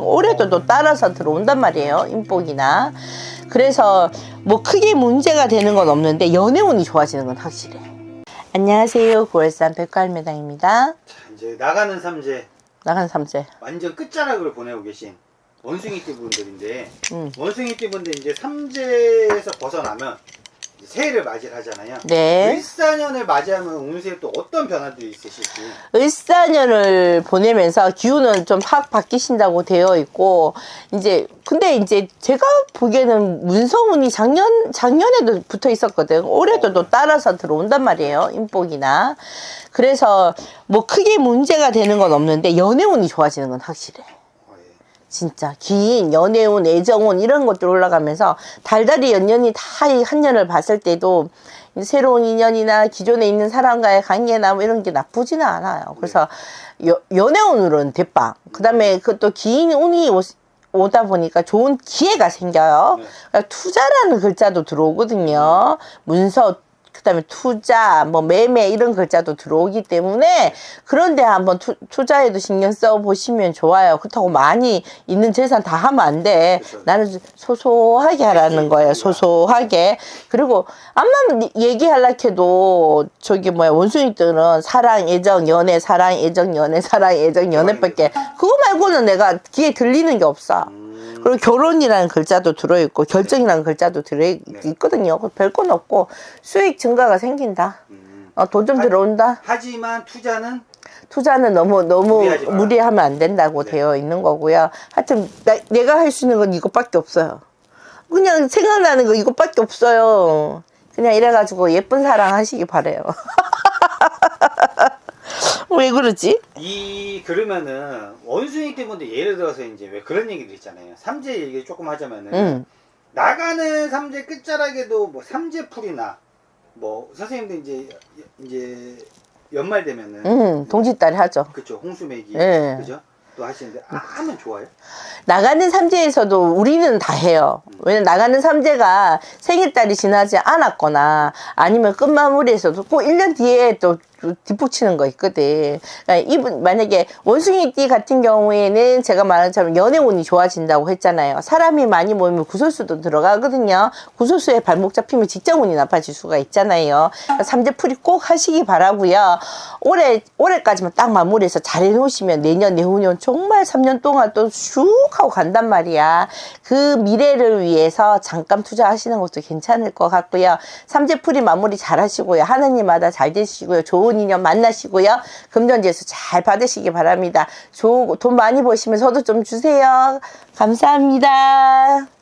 올해도 또 따라서 들어온단 말이에요. 인복이나. 그래서 뭐 크게 문제가 되는 건 없는데 연애운이 좋아지는 건 확실해. 안녕하세요. 9월산 백갈매당입니다. 자, 이제 나가는 삼재 나간 삼재. 완전 끝자락을 보내고 계신 원숭이띠 분들인데 음. 원숭이띠 분들 이제 삼재에서 벗어나면 새해를 맞이를 하잖아요. 네. 일사년을 맞이하면 운세에 또 어떤 변화들이 있으실지 을사년을 보내면서 기운은 좀 확 바뀌신다고 되어 있고 이제 근데 이제 제가 보기에는 문서운이 작년 작년에도 붙어 있었거든. 올해도 또 따라서 들어온단 말이에요. 인복이나 그래서 뭐 크게 문제가 되는 건 없는데 연애운이 좋아지는 건 확실해. 진짜 긴 연애운, 애정운 이런 것들 올라가면서 달달이 연년이 다이한 년을 봤을 때도 이 새로운 인연이나 기존에 있는 사람과의 관계나 뭐 이런 게 나쁘지는 않아요. 그래서 여, 연애운으로는 대빵. 그 다음에 그것도 긴 운이 오, 오다 보니까 좋은 기회가 생겨요. 네. 그러니까 투자라는 글자도 들어오거든요. 문서 그다음에 투자, 뭐 매매 이런 글자도 들어오기 때문에 그런데 한번 투, 투자에도 신경 써 보시면 좋아요. 그렇다고 많이 있는 재산 다 하면 안 돼. 그쵸. 나는 소소하게 하라는 거예요. 소소하게. 그리고 암만 얘기하려 해도 저기 뭐야 원숭이들은 사랑, 애정, 연애, 사랑, 애정, 연애, 사랑, 애정, 연애밖에 그거 말고는 내가 귀에 들리는 게 없어. 음, 그리고 결혼이라는 글자도 들어있고 결정이라는 글자도 들어있거든요. 별건 없고 수익 증가가 생긴다. 음. 어, 돈 좀 들어온다. 하지만 투자는 투자는 너무 너무. 무리하면 안 된다고 네. 되어 있는 거고요. 하여튼 나- 내가 할 수 있는 건 이것밖에 없어요. 그냥 생각나는 거 이것밖에 없어요. 그냥 이래가지고 예쁜 사랑 하시기 바래요. 왜 그러지? 이 그러면은 원숭이띠 분들 예를 들어서 이제 왜 그런 얘기들 있잖아요. 삼재 얘기 조금 하자면은 응. 나가는 삼재 끝자락에도 뭐 삼재풀이나 뭐 선생님들 이제 이제 연말 되면은 응. 동짓딸이 하죠. 그쵸 홍수매기 예. 그죠 또 하시는데 아, 하면 좋아요 나가는 삼재에서도 우리는 다 해요. 왜냐면 나가는 삼재가 생일달이 지나지 않았거나 아니면 끝마무리에서도 꼭 1년 뒤에 또 뒷북치는 거 있거든. 그러니까 이분, 만약에 원숭이띠 같은 경우에는 제가 말한 것처럼 연애운이 좋아진다고 했잖아요. 사람이 많이 모이면 구설수도 들어가거든요. 구설수에 발목 잡히면 직장운이 나빠질 수가 있잖아요. 그러니까 삼재풀이 꼭 하시기 바라고요 올해, 올해까지만 딱 마무리해서 잘 해놓으시면 내년, 내후년 정말 3년 동안 또 슉 하고 간단 말이야. 그 미래를 위해서 잠깐 투자하시는 것도 괜찮을 것 같고요. 삼재풀이 마무리 잘 하시고요. 하느님마다 잘 되시고요. 좋은 인연 만나시고요. 금전지에서 잘 받으시기 바랍니다. 좋은, 돈 많이 버시면 저도 좀 주세요. 감사합니다.